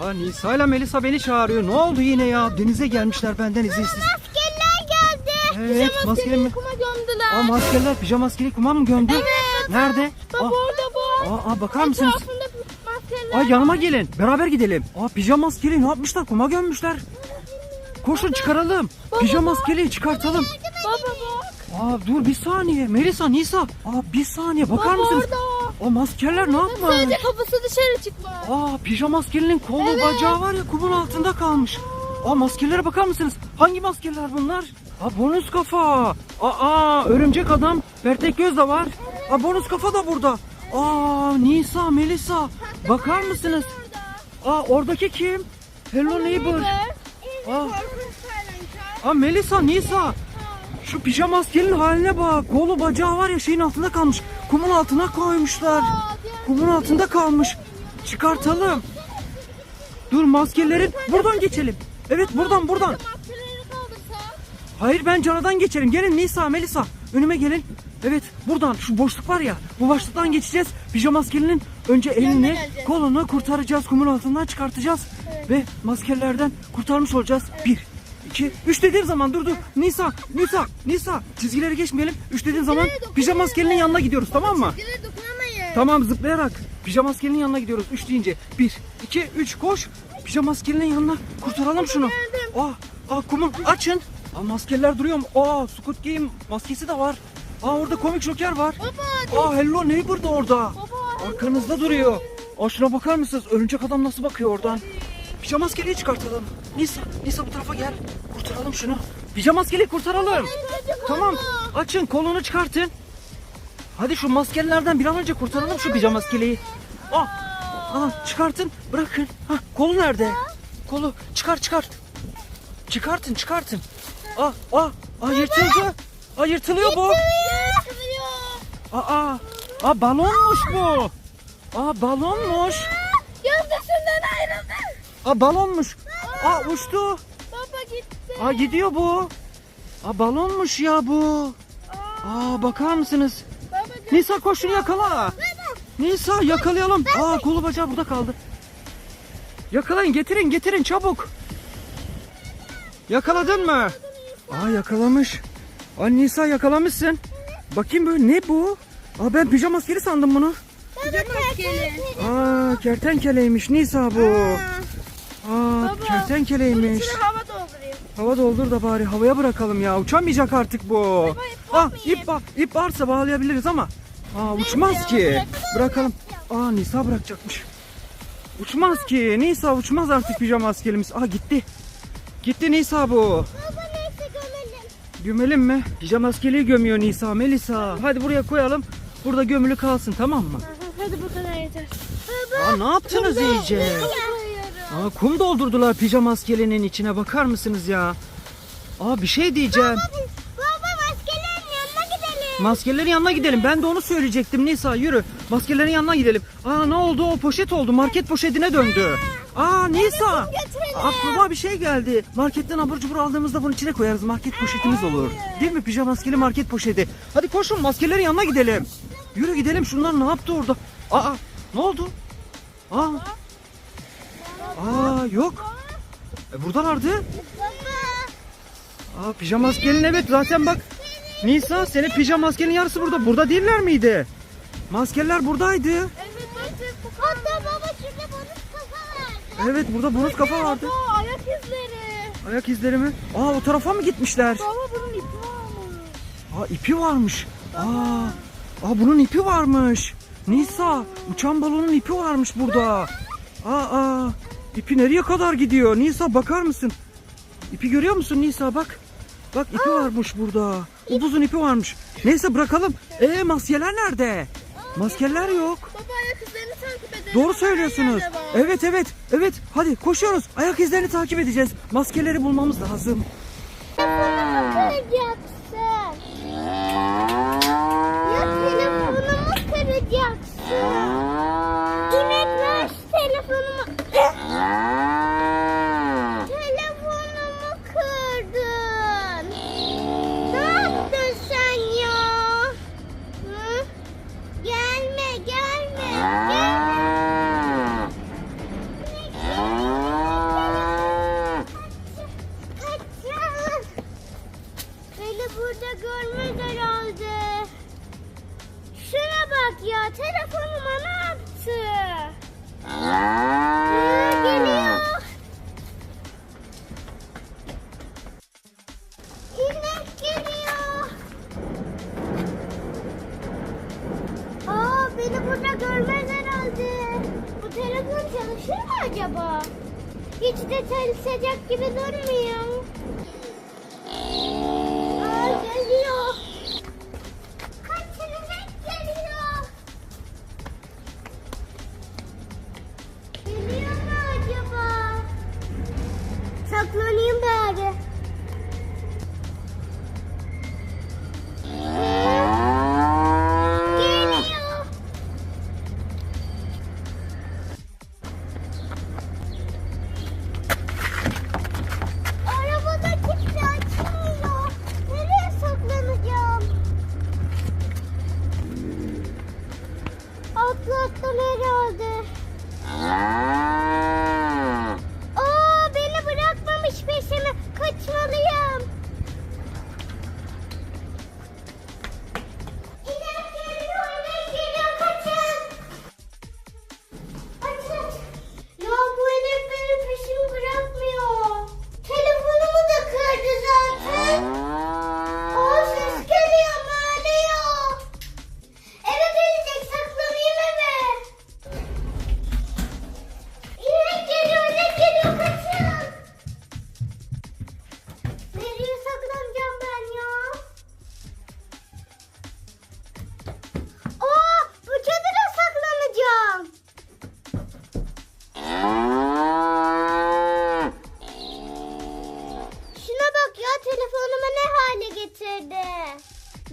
Aa Nisa ile Melisa beni çağırıyor. Ne oldu yine ya? Denize gelmişler benden izinsiz. Askerler geldi. Evet, Pijama maskeli mi? kuma gömdüler. Aa maskeler pijama maskeli kuma mı gömdü? Evet. Nerede? Baba Aa, orada bu. aa, aa, bakar mısınız? Etrafında maskeler. Ay yanıma gelin. Beraber gidelim. Aa pijama maskeli ne yapmışlar? Kuma gömmüşler. Koşun çıkaralım. Pijama maskeliyi çıkartalım. Baba bak. Aa dur bir saniye. Melisa, Nisa. Aa bir saniye bakar Baba mısınız? orada. Aa maskeler ne yapmış? Sadece kafası dışarı çıkmış. Aa pijama maskelinin kolu Evet. bacağı var ya kumun altında kalmış. Aa maskelere bakar mısınız? Hangi maskeler bunlar? Aa bonus kafa. Aa örümcek adam. Bertek göz de var. Aa bonus kafa da burada. Aa Nisa, Melisa. Bakar mısınız? Aa oradaki kim? Hello neighbor. Aa, aa Melisa, Nisa. Şu pijama maskenin haline bak. Kolu bacağı var ya şeyin altında kalmış. Kumun altına koymuşlar. Kumun altında kalmış. Çıkartalım. Dur maskelerin buradan geçelim. Evet buradan buradan. Maskeleri. Hayır ben canadan geçelim. Gelin Nisa, Melisa. Önüme gelin. Evet buradan şu boşluk var ya. Bu boşluktan geçeceğiz. Pijama maskelinin önce elini, kolunu kurtaracağız. Kumun altından çıkartacağız. Ve maskelerden kurtarmış olacağız. Bir, iki, üç dediğim zaman dur dur. Nisa, Nisa, Nisa. Çizgileri geçmeyelim. Üç dediğim zaman dokunmayalım. pijama maskelinin yanına gidiyoruz tamam mı? Maskeleri dokunamayız. Tamam zıplayarak pijama maskelinin yanına gidiyoruz. Üç deyince. Bir, iki, üç koş. Pijama maskelinin yanına kurtaralım şunu. Aa, aa kumun açın. Aa maskeler duruyor mu? Aa Squid Game maskesi de var. Aa orada komik joker var. Baba. Aa Hello Neighbor da orada. Baba. Arkanızda duruyor. Aa şuna bakar mısınız? Örümcek adam nasıl bakıyor oradan? Pijama maskeliyi çıkartalım. Nisa, Nisa bu tarafa gel. Kurtaralım şunu. Pijama maskeliyi kurtaralım. Tamam. Açın kolunu çıkartın. Hadi şu maskelerden bir an önce kurtaralım şu pijama maskeliyi. Aa, aa, çıkartın bırakın. Ha, kolu nerede? Kolu çıkar çıkar. Çıkartın çıkartın. Aa, aa, aa yırtıldı. Aa yırtılıyor bu. Aa, aa balonmuş bu. Aa balonmuş. Gözdesinden ayrıldı. Aa balonmuş. Aa uçtu. Aa gidiyor bu. Aa balonmuş ya bu. Aa bakar mısınız? Nisa koş şunu yakala. Nisa yakalayalım. Aa kolu bacağı burada kaldı. Yakalayın getirin getirin çabuk. Yakaladın mı? Aa yakalamış. Aa Nisa yakalamışsın. Bakayım böyle ne bu? Aa ben pijama maskeli sandım bunu. Maskeli. Aa kertenkeleymiş Nisa bu. Aa Baba, kertenkeleymiş. İçine hava doldurayım. Hava doldur da bari havaya bırakalım ya. Uçamayacak artık bu. ip Ah ip, var, ip varsa bağlayabiliriz ama. Aa uçmaz ki. Bırakalım. Aa Nisa bırakacakmış. Uçmaz ki. Nisa uçmaz artık pijama askerimiz. Aa gitti. Gitti Nisa bu. Gömelim mi? Pijama askeriyi gömüyor Nisa, Melisa. Hadi buraya koyalım. Burada gömülü kalsın tamam mı? Hadi bu kadar yeter. Aa ne yaptınız iyice? Aa kum doldurdular pijama askerinin içine bakar mısınız ya? Aa bir şey diyeceğim. Baba maskelerin yanına gidelim. Maskelerin yanına gidelim. Ben de onu söyleyecektim Nisa yürü. Maskelerin yanına gidelim. Aa ne oldu o poşet oldu. Market poşetine döndü. Aa Nisa. Aklıma bir şey geldi. Marketten abur cubur aldığımızda bunun içine koyarız. Market poşetimiz olur. Değil mi? Pijama maskeli market poşeti. Hadi koşun maskelerin yanına gidelim. Yürü gidelim. Şunlar ne yaptı orada? Aa ne oldu? Aa. Aa yok. E, buradalardı. Baba. Aa pijama maskenin evet zaten bak. Nisa senin pijama maskenin yarısı burada. Burada değiller miydi? Maskeler buradaydı. Evet baba. Hatta baba şurada bonus kafa var. Evet burada bonus kafa vardı. Baba ayak izleri. Ayak izleri mi? Aa o tarafa mı gitmişler? Baba bunun ipi var mı? Aa ipi varmış. Aa, aa bunun ipi varmış. Nisa uçan balonun ipi varmış burada. Aa, aa ipi nereye kadar gidiyor? Nisa bakar mısın? İpi görüyor musun Nisa bak. Bak ipi varmış burada. Upuzun ipi varmış. Neyse bırakalım. Ee maskeler nerede? Maskeler yok. Baba ayak izlerini takip edelim. Doğru söylüyorsunuz. Evet evet evet. Hadi koşuyoruz. Ayak izlerini takip edeceğiz. Maskeleri bulmamız lazım. bak ya telefonuma ne yaptı? Geliyor. İnek geliyor. Aa, beni burada görmez herhalde. Bu telefon çalışır mı acaba? Hiç de çalışacak gibi durmuyor. Saklanayım bari. Geliyor.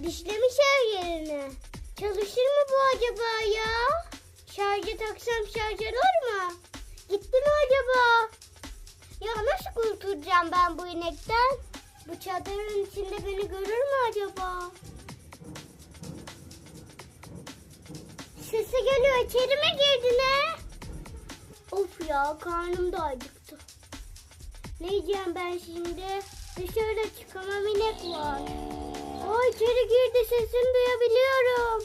Dişlemiş her yerini. Çalışır mı bu acaba ya? Şarjı taksam şarj olur mu? Gitti mi acaba? Ya nasıl kurtulacağım ben bu inekten? Bu çadırın içinde beni görür mü acaba? Sesi geliyor içeri mi girdi ne? Of ya karnım da acıktı. Ne yiyeceğim ben şimdi? Dışarıda çıkamam inek var. Aa içeri girdi sesini duyabiliyorum.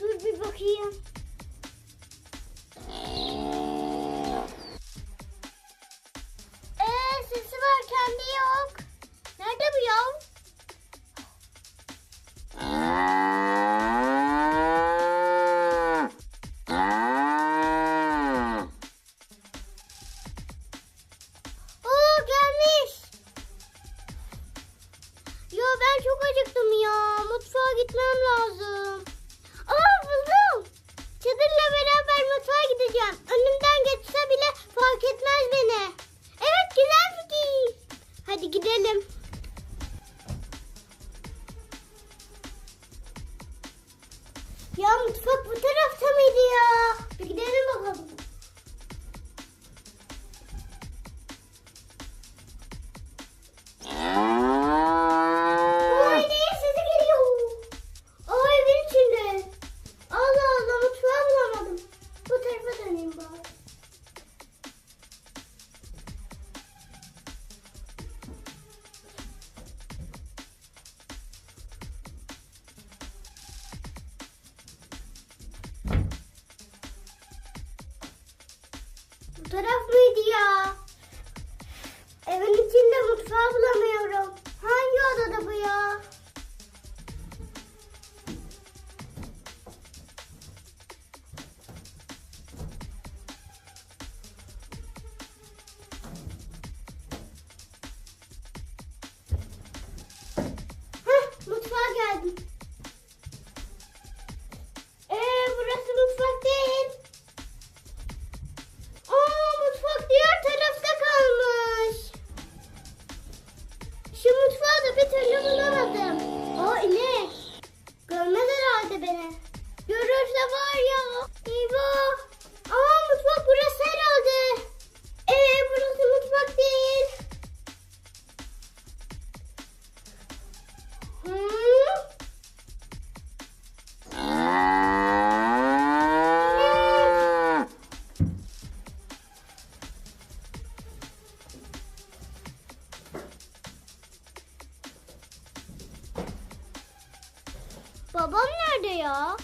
Dur bir bakayım. Ya. Mutfağa gitmem lazım. Aa buldum. Çadırla beraber mutfağa gideceğim. Önümden geçse bile fark etmez beni. Evet güzel fikir. Hadi gidelim. Ya mutfak bu tarafta mıydı ya? Bir gidelim bakalım. Görürse var ya. Eyvah. Aa mutfak burası herhalde. Ee burası mutfak değil. Babam nerede ya?